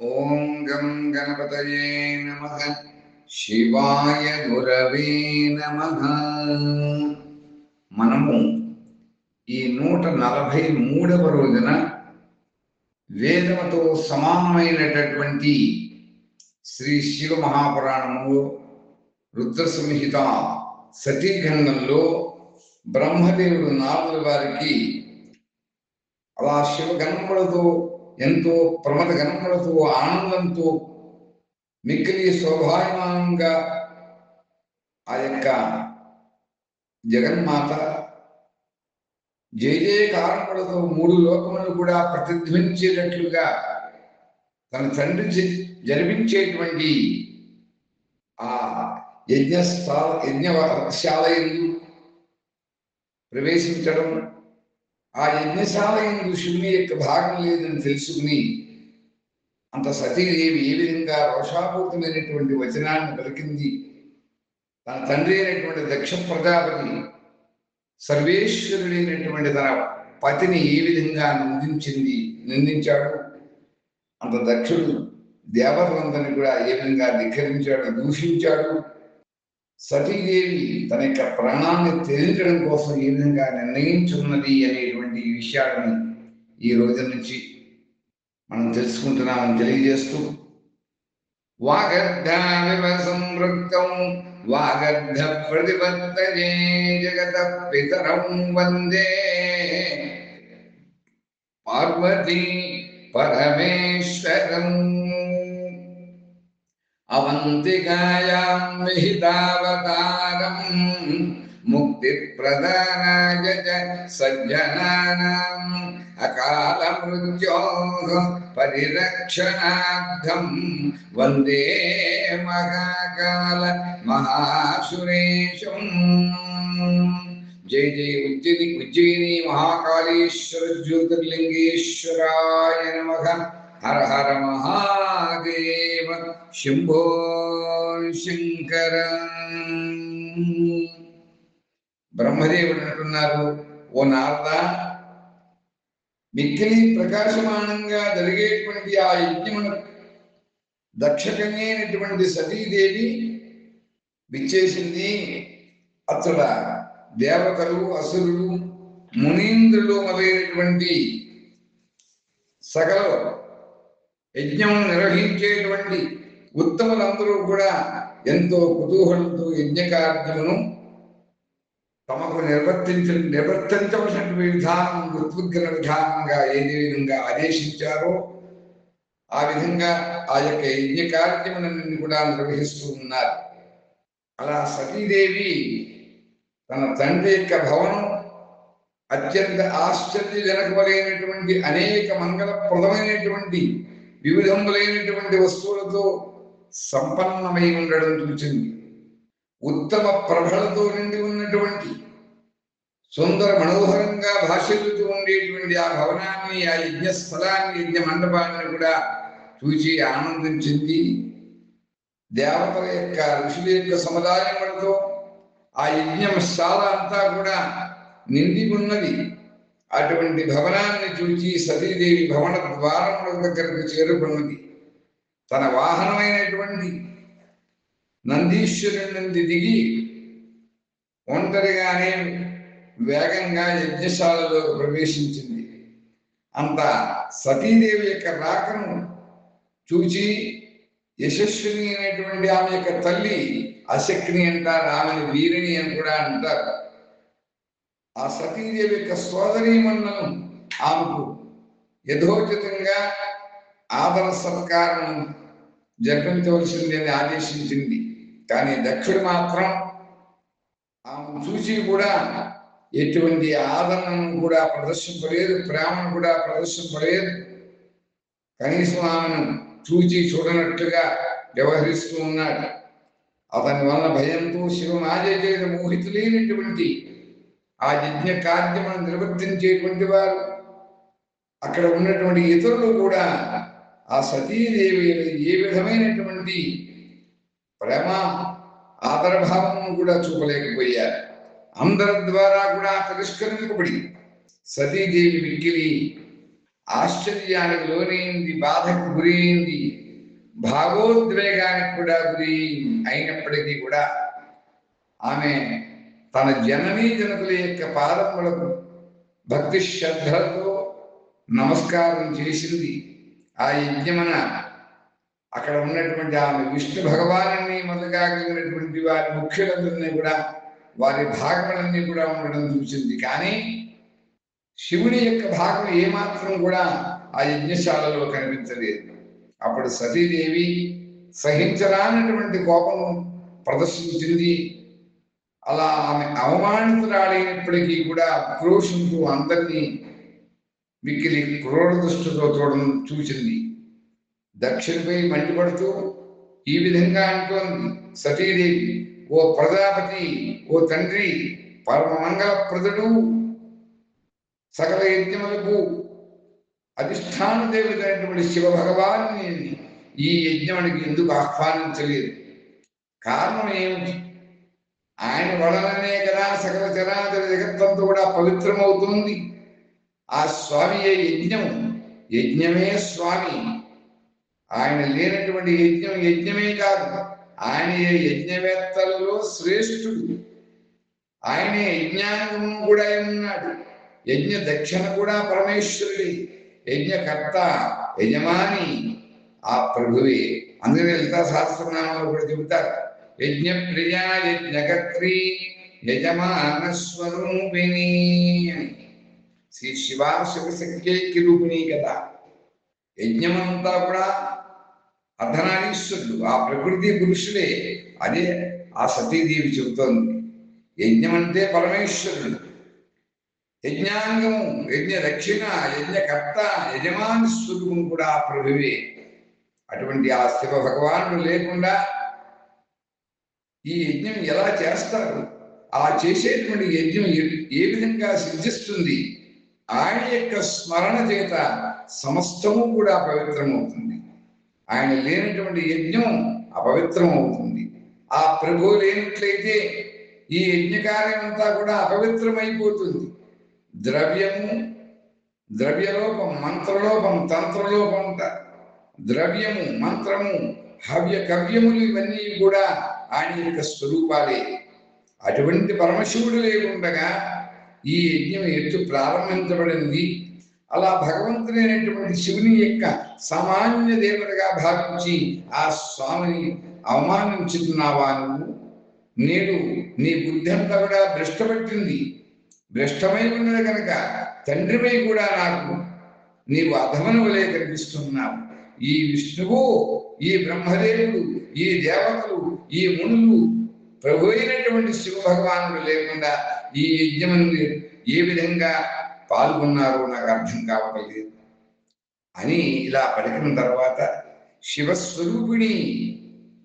ఓం గం గణపతయే నమ. శివాయ గురవే నమ. మనము ఈ నూట నలభై మూడవ రోజున వేదముతో సమానమైనటువంటి శ్రీ శివ మహాపురాణము రుద్ర సంహిత సతీఖండంలో బ్రహ్మదేవుడు నారదుల వారికి అలా శివగణములతో ఎంతో ప్రమద గణములతో ఆనందంతో మిక్కిలి శోభాయమానంగా ఆ యొక్క జగన్మాత జయ జయకారణములతో మూడు లోకములు కూడా ప్రతిధ్వనించేటట్లుగా తన తండ్రి జ- జరిపించేటువంటి ఆ యజ్ఞస్థాల యజ్ఞశాలయందు ప్రవేశించడం ఆ యజ్ఞశాల ఎందు శివుని యొక్క భాగం లేదని తెలుసుకుని అంత సతీదేవి ఏ విధంగా రోషాపూరితమైనటువంటి వచనాన్ని పలికింది తన తండ్రి అయినటువంటి దక్ష ప్రజాపతి సర్వేశ్వరుడైనటువంటి తన పతిని ఏ విధంగా నిందించింది నిందించాడు? అంత దక్షుడు దేవతలందరినీ కూడా ఏ విధంగా ధిక్కరించాడు దూషించాడు? సతీదేవి తన యొక్క ప్రాణాన్ని త్యజించడం కోసం ఏ విధంగా నిర్ణయించున్నది అనేటువంటి ఉన్నటువంటి ఈ విషయాలను ఈ రోజు నుంచి మనం తెలుసుకుంటున్నామని తెలియజేస్తూ వాగర్ధావివ సంవృక్తం వాగర్ధ ప్రతిపత్తయే జగత పితరం వందే. పార్వతీ పరమేశ్వరం అవంతికాయాం విహితావతారం ముక్తిప్రదానాయ చ సజ్జనానాం అకాల మృత్యోః పరిరక్షణార్థం వందే మహాకాల మహాసురేశం జై జై ఉజ్జయిని ఉజ్జయిని మహాకాళేశ్వర జ్యోతిర్లింగేశ్వరాయ నమః హర హర మహాదేవ శంభో శంకర బ్రహ్మదేవుడు అంటున్నారు ఓ నారద మిక్కిలి ప్రకాశమానంగా జరిగేటువంటి ఆ యజ్ఞమును దక్షకన్యైనటువంటి సతీదేవి విచ్చేసింది. అతడ దేవతలు అసురులు మునీంద్రులు మొదలైనటువంటి సకల యజ్ఞం నిర్వహించేటువంటి ఉత్తములందరూ కూడా ఎంతో కుతూహలంతో యజ్ఞ కార్యమును తమకు నిర్వర్తించ నిర్వర్తించవలసినటువంటి విధానం ఋత్విగ్న విధానంగా ఏది విధంగా ఆదేశించారో ఆ విధంగా ఆ యొక్క యజ్ఞ కార్యములన్నీ కూడా నిర్వహిస్తూ ఉన్నారు. అలా సతీదేవి తన తండ్రి యొక్క భవనం అత్యంత ఆశ్చర్యజనకములైనటువంటి అనేక మంగళప్రదమైనటువంటి వివిధములైనటువంటి వస్తువులతో సంపన్నమై ఉండడం చూచింది. ఉత్తమ ప్రభలతో నిండి ఉన్నటువంటి సుందర మనోహరంగా భాషలుతూ ఉండేటువంటి ఆ భవనాన్ని ఆ యజ్ఞ స్థలాన్ని యజ్ఞ మండపాన్ని కూడా చూచి ఆనందించింది. దేవతల యొక్క ఋషుల యొక్క సముదాయములతో ఆ యజ్ఞశాల అంతా కూడా నిండి ఉన్నది. అటువంటి భవనాన్ని చూచి సతీదేవి భవన ద్వారముల దగ్గరకు చేరుకున్నది. తన వాహనమైనటువంటి నందీశ్వరుడి నుండి దిగి ఒంటరిగానే వేగంగా యజ్ఞశాలలోకి ప్రవేశించింది. అంత సతీదేవి యొక్క రాకను చూచి యశస్విని అనేటువంటి ఆమె యొక్క తల్లి అశక్ని అంటారు ఆమెను వీరిని అని కూడా అంటారు. ఆ సతీదేవి యొక్క సోదరీమణులను ఆమెకు యథోచితంగా ఆదర సత్కారం జరిపించవలసింది అని ఆదేశించింది. కానీ దక్షుడు మాత్రం ఆమెను చూసి కూడా ఎటువంటి ఆదరణను కూడా ప్రదర్శింపలేదు ప్రేమను కూడా ప్రదర్శింపలేదు. కనీసం ఆమెను చూచి చూడనట్లుగా వ్యవహరిస్తూ ఉన్నాడు. అతని వలన భయంతో శివమాజేత మోహితులైనటువంటి ఆ యజ్ఞ కార్యమును నిర్వర్తించేటువంటి వారు. అక్కడ ఉన్నటువంటి ఇతరులు కూడా ఆ సతీదేవి ఏ విధమైనటువంటి ప్రేమ ఆదరభావం కూడా చూపలేకపోయారు. అందరి ద్వారా కూడా తిరస్కరింపబడి సతీదేవి మిక్కిలి ఆశ్చర్యానికి లోనైంది బాధకు గురైంది భావోద్వేగానికి కూడా గురి అయినప్పటికీ కూడా ఆమె తన జననీ జనకుల యొక్క పాదములకు భక్తి శ్రద్ధలతో నమస్కారం చేసింది. ఆ యజ్ఞమన అక్కడ ఉన్నటువంటి ఆమె విష్ణు భగవాను మొదలుగా కలిగినటువంటి వారి ముఖ్యులందరినీ కూడా వారి భాగములన్నీ కూడా ఉండడం చూసింది. కానీ శివుని యొక్క భాగం ఏమాత్రం కూడా ఆ యజ్ఞశాలలో కనిపించలేదు. అప్పుడు సతీదేవి సహించరానటువంటి కోపం ప్రదర్శించింది. అలా ఆమె అవమానితురాలైనప్పటికీ కూడా క్రోషంతో అందరినీ మిక్కిలి క్రూర దృష్టితో చూడడం చూసింది. దక్షిణపై మండిపడుతూ ఈ విధంగా అంటోంది సతీదేవి. ఓ ప్రజాపతి ఓ తండ్రి పరమ మంగళప్రదుడు సకల యజ్ఞములకు అధిష్టాన దేవత అయినటువంటి శివ భగవాన్ని ఈ యజ్ఞమునికి ఎందుకు ఆహ్వానించలేదు? కారణం ఏమిటి? ఆయన వలననే కదా సకల చరాచర జగత్తంతో కూడా పవిత్రమవుతుంది. ఆ స్వామియే యజ్ఞం యజ్ఞమే స్వామి. ఆయన లేనటువంటి యజ్ఞం యజ్ఞమే కాదు. ఆయన యజ్ఞవేత్తలలో శ్రేష్ఠుడు. ఆయనే యజ్ఞాంగము కూడా ఉన్నాడు యజ్ఞ దక్షిణ కూడా పరమేశ్వరుడి. యజ్ఞకర్త యజమాని ఆ ప్రభువే. అందుకనే లలితా సహస్రనామాలు కూడా చెబుతారు. యజ్ఞ ప్రియా యజ్ఞకర్త్రి యజమాన స్వరూపిణి అని. శ్రీ శివా శివశక్తి రూపిణి కదా యజ్ఞమంతా కూడా అర్ధనారీశ్వరుడు ఆ ప్రకృతి పురుషుడే. అదే ఆ సతీదేవి చెబుతోంది. యజ్ఞం అంటే పరమేశ్వరుడు. యజ్ఞాంగము యజ్ఞ రక్షణ యజ్ఞకర్త యజమాని స్వరూపం కూడా ఆ ప్రభువే. అటువంటి ఆ శివ భగవానుడు లేకుండా ఈ యజ్ఞం ఎలా చేస్తారు? ఆ చేసేటువంటి యజ్ఞం ఏ- ఏ విధంగా సిద్ధిస్తుంది? ఆయన యొక్క స్మరణ చేత సమస్తము కూడా అపవిత్రం అవుతుంది ఆయన లేనటువంటి యజ్ఞం అపవిత్రం అవుతుంది ఆ ప్రభు లేనట్లయితే ఈ యజ్ఞకార్యం అంతా కూడా అపవిత్రమైపోతుంది. ద్రవ్యము ద్రవ్యలోపం మంత్రలోపం తంత్రలోపం అంటారు ద్రవ్యము మంత్రము హవ్య కవ్యములు ఇవన్నీ కూడా ఆయన యొక్క స్వరూపాలే. అటువంటి పరమశివుడు లేకుండగా ఈ యజ్ఞం ఎత్తు ప్రారంభించబడింది. అలా భగవంతుడైనటువంటి శివుని యొక్క సామాన్య దేవతగా భావించి ఆ స్వామిని అవమానించుతున్నావా నువ్వు? నేడు నీ బుద్ధి అంతా కూడా భ్రష్టపట్టింది భ్రష్టమై ఉన్నది కనుక తండ్రిపై కూడా నాకు నీవు అధమను వలె కనిపిస్తున్నావు. ఈ విష్ణువు ఈ బ్రహ్మదేవుడు ఈ దేవతలు ఈ మునులు ప్రభు అయినటువంటి శివ భగవానుడు లేకుండా ఈ యజ్ఞమును ఏ విధంగా పాల్గొన్నారో నాకు అర్థం కావట్లేదు అని ఇలా పలికిన తర్వాత శివస్వరూపిణి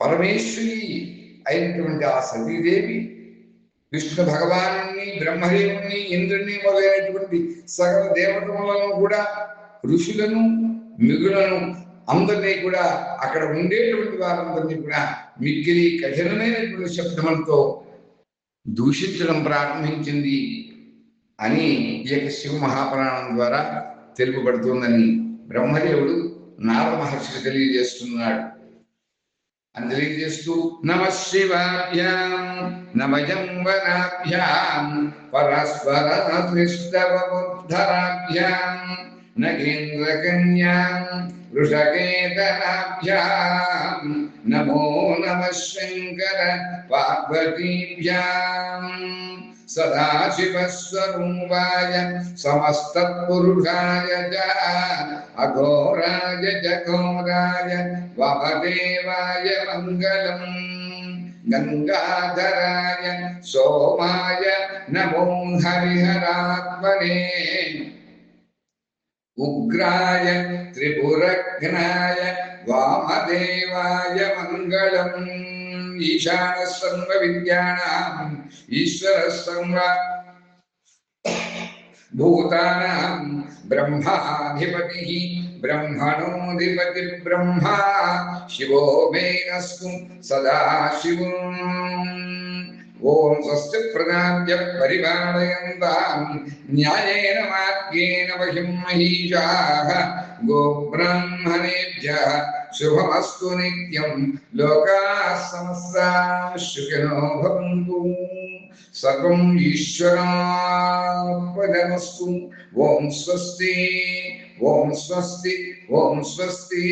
పరమేశ్వరి అయినటువంటి ఆ సతీదేవి విష్ణు భగవాను బ్రహ్మదేవుణ్ణి ఇంద్రుణ్ణి మొదలైనటువంటి సకల దేవతలను కూడా ఋషులను మిగులను అందరినీ కూడా అక్కడ ఉండేటువంటి వారందరినీ కూడా మిక్కిలి కఠినమైనటువంటి శబ్దములతో దూషించడం ప్రారంభించింది. అని ఈ యొక్క శివ మహాపురాణం ద్వారా తెలుపబడుతుందని బ్రహ్మదేవుడు నారద మహర్షికి తెలియజేస్తున్నాడు. అని తెలియజేస్తూ నమ శివాభ్యాం నమజం వనాభ్యాం పరస్పర దృష్టవబుద్ధరాభ్యాం నగేంద్రకన్యాం వృషకేతనాభ్యాం నమో నమ శంకర పార్వతీభ్యాం. సదాశివస్వరూపాయ సమస్తపురుషాయ చ అఘోరాయ చ ఘోరాయ వమదేవాయ మంగళం గంగాధరాయ సోమాయ నమో హరిహరాత్మనే ఉగ్రాయ త్రిపురఘ్నాయ వామదేవాయ ईशानः सर्वविद्यानाम् ईश्वरः सर्व भूतानां ब्रह्माधिपतिः ब्रह्मणोऽधिपति ब्रह्मा शिवो मेनस्तु सदा शिवम् ओम स्वस्य प्रणाम्य परिपालयन्ताम् न्यायेन मार्गेण वहिं महीषाः गोब्राह्मणेभ्यः शुभमस्तु नित्यं लोकाः समस्ताः सुखिनो भवन्तु। सर्वम् ईश्वरापदमस्तु ॐ स्वस्ति ॐ स्वस्ति ॐ स्वस्ति।